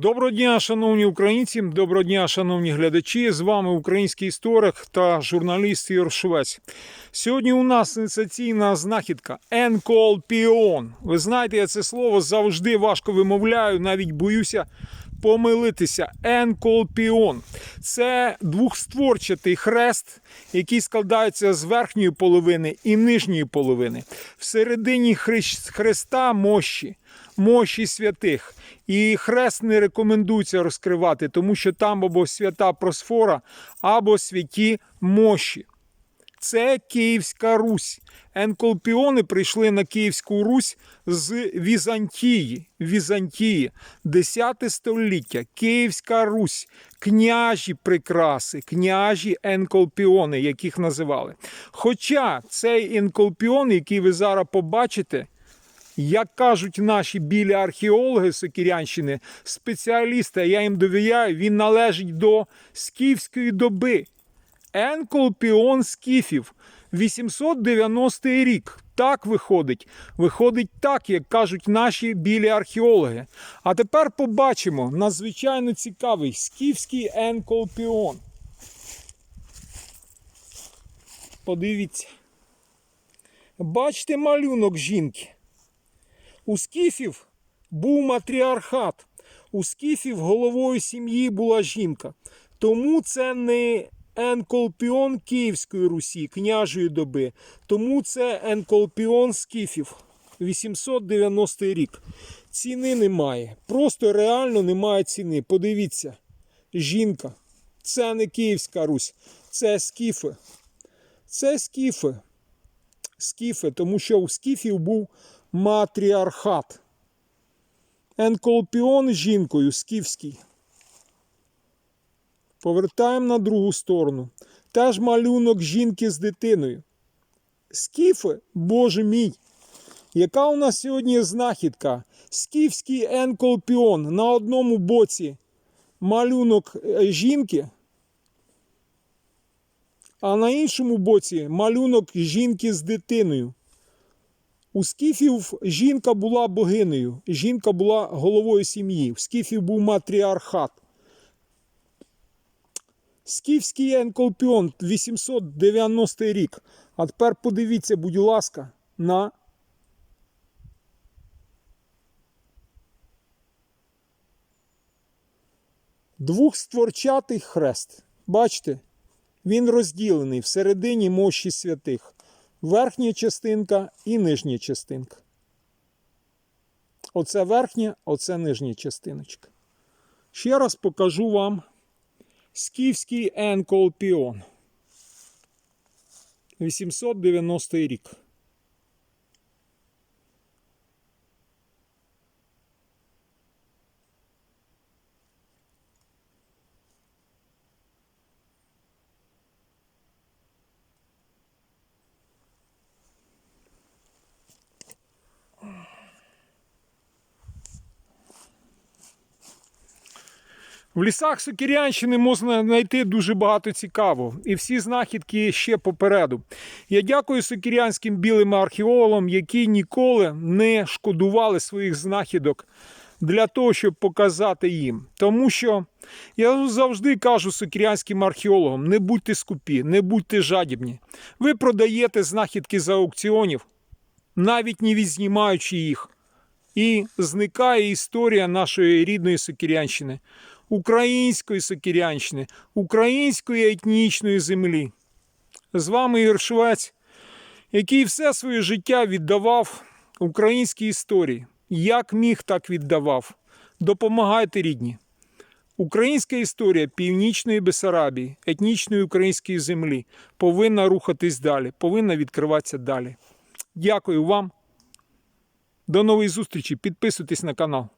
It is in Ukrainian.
Доброго дня, шановні українці, доброго дня, шановні глядачі. З вами український історик та журналіст Ігор Швець. Сьогодні у нас сенсаційна знахідка енколпіон. Ви знаєте, я це слово завжди важко вимовляю, навіть боюся помилитися. Енколпіон. Це двохстворчатий хрест, який складається з верхньої половини і нижньої половини. Всередині хреста мощі, мощі святих. І хрест не рекомендується розкривати, тому що там або свята просфора, або святі мощі. Це Київська Русь. Енколпіони прийшли на Київську Русь з Візантії. Візантії, 10 століття, Київська Русь, княжі прикраси, княжі енколпіони, яких називали. Хоча цей енколпіон, який ви зараз побачите, як кажуть наші білі археологи Сокірянщини, спеціалісти, я їм довіряю, він належить до скіфської доби. Енколпіон скіфів. 890 рік. Так виходить. Виходить так, як кажуть наші білі археологи. А тепер побачимо надзвичайно цікавий скіфський енколпіон. Подивіться. Бачите малюнок жінки. У скіфів був матріархат. У скіфів головою сім'ї була жінка. Тому це не енколпіон Київської Русі, княжої доби. Тому це енколпіон скіфів. 890 рік. Ціни немає. Просто реально немає ціни. Подивіться. Жінка. Це не Київська Русь. Це скіфи. Це скіфи. Скіфи, тому що у скіфів був матріархат. Енколпіон жінкою скіфський. Повертаємо на другу сторону. Теж малюнок жінки з дитиною. Скіфи, боже мій. Яка у нас сьогодні знахідка? Скіфський енколпіон на одному боці малюнок е, жінки, а на іншому боці малюнок жінки з дитиною. У скіфів жінка була богинею, жінка була головою сім'ї. У скіфів був матріархат. Скіфський енколпіон 890 рік. А тепер подивіться, будь ласка, на двохстворчатий хрест. Бачите? Він розділений всередині мощі святих. Верхня частинка і нижня частинка. Оце верхня, оце нижня частиночка. Ще раз покажу вам Скіфський енколпіон. 890 рік. В лісах Сокірянщини можна знайти дуже багато цікавого, і всі знахідки ще попереду. Я дякую сокірянським білим археологам, які ніколи не шкодували своїх знахідок для того, щоб показати їм. Тому що я завжди кажу сокірянським археологам: не будьте скупі, не будьте жадібні. Ви продаєте знахідки за аукціонів, навіть не відзнімаючи їх. І зникає історія нашої рідної Сокірянщини, української Сокірянщини, української етнічної землі. З вами Ігор Швець, який все своє життя віддавав українській історії. Як міг, так віддавав. Допомагайте рідні. Українська історія північної Бесарабії, етнічної української землі повинна рухатись далі, повинна відкриватися далі. Дякую вам. До нової зустрічі. Підписуйтесь на канал.